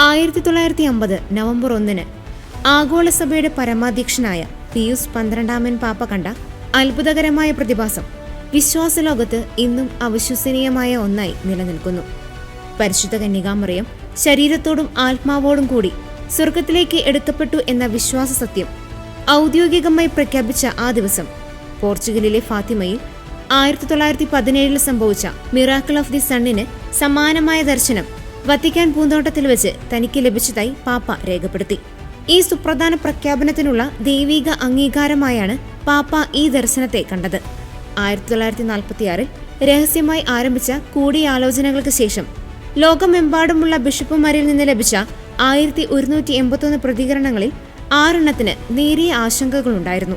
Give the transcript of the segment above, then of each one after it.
ആയിരത്തി തൊള്ളായിരത്തി അമ്പത് നവംബർ ഒന്നിന് ആഗോളസഭയുടെ പരമാധ്യക്ഷനായ പിയൂസ് പന്ത്രണ്ടാമൻ പാപ്പ കണ്ട അത്ഭുതകരമായ പ്രതിഭാസം വിശ്വാസലോകത്ത് ഇന്നും അവിശ്വസനീയമായ ഒന്നായി നിലനിൽക്കുന്നു. പരിശുദ്ധ കന്യകാമറിയം ശരീരത്തോടും ആത്മാവോടും കൂടി സ്വർഗത്തിലേക്ക് എടുക്കപ്പെട്ടു എന്ന വിശ്വാസ സത്യം ഔദ്യോഗികമായി പ്രഖ്യാപിച്ച ആ ദിവസം പോർച്ചുഗലിലെ ഫാത്തിമയിൽ ആയിരത്തി തൊള്ളായിരത്തി പതിനേഴിൽ സംഭവിച്ച മിറാക്കിൾ ഓഫ് ദി സണ്ണിന് സമാനമായ ദർശനം വത്തിക്കാൻ പൂന്തോട്ടത്തിൽ വെച്ച് തനിക്ക് ലഭിച്ചതായി പാപ്പ രേഖപ്പെടുത്തി. ഈ സുപ്രധാന പ്രഖ്യാപനത്തിനുള്ള ദൈവിക അംഗീകാരമായാണ് പാപ്പ ഈ ദർശനത്തെ കണ്ടത്. ആയിരത്തി തൊള്ളായിരത്തി നാൽപ്പത്തിയാറിൽ രഹസ്യമായി ആരംഭിച്ച കൂടിയാലോചനകൾക്ക് ശേഷം ലോകമെമ്പാടുമുള്ള ബിഷപ്പുമാരിൽ നിന്ന് ലഭിച്ച ആയിരത്തി ഒരുന്നൂറ്റി എൺപത്തൊന്ന് പ്രതികരണങ്ങളിൽ ആറെണ്ണത്തിന് നേരിയ ആശങ്കകളുണ്ടായിരുന്നു.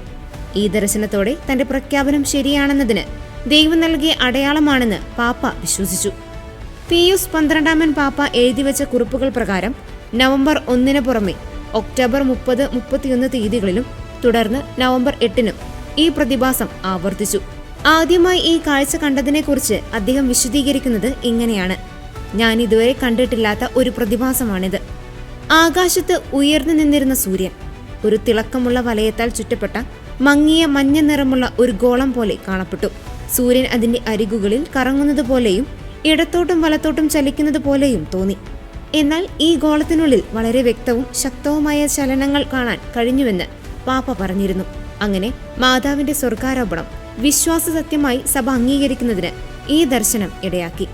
ഈ ദർശനത്തോടെ തന്റെ പ്രഖ്യാപനം ശരിയാണെന്നതിന് ദൈവം നൽകിയ അടയാളമാണെന്ന് പാപ്പ വിശ്വസിച്ചു. പിയൂസ് പന്ത്രണ്ടാമൻ പാപ്പ എഴുതിവെച്ച കുറിപ്പുകൾ പ്രകാരം നവംബർ ഒന്നിന് പുറമെ ഒക്ടോബർ മുപ്പത് മുപ്പത്തിയൊന്ന് തീയതികളിലും തുടർന്ന് നവംബർ എട്ടിനും ഈ പ്രതിഭാസം ആവർത്തിച്ചു. ആദ്യമായി ഈ കാഴ്ച കണ്ടതിനെക്കുറിച്ച് അദ്ദേഹം വിശദീകരിക്കുന്നത് ഇങ്ങനെയാണ്. ഞാൻ ഇതുവരെ കണ്ടിട്ടില്ലാത്ത ഒരു പ്രതിഭാസമാണിത്. ആകാശത്ത് ഉയർന്നു നിന്നിരുന്ന സൂര്യൻ ഒരു തിളക്കമുള്ള വലയത്താൽ ചുറ്റപ്പെട്ട മങ്ങിയ മഞ്ഞ നിറമുള്ള ഒരു ഗോളം പോലെ കാണപ്പെട്ടു. സൂര്യൻ അതിന്റെ അരികുകളിൽ കറങ്ങുന്നത് പോലെയും ഇടത്തോട്ടും വലത്തോട്ടും ചലിക്കുന്നത് പോലെയും തോന്നി. എന്നാൽ ഈ ഗോളത്തിനുള്ളിൽ വളരെ വ്യക്തവും ശക്തവുമായ ചലനങ്ങൾ കാണാൻ കഴിഞ്ഞുവെന്ന് പാപ്പ പറഞ്ഞിരുന്നു. അങ്ങനെ മാതാവിന്റെ സ്വർഗാരോപണം വിശ്വാസസത്യമായി സഭ അംഗീകരിക്കുന്നതിന് ഈ ദർശനം ഇടയാക്കി.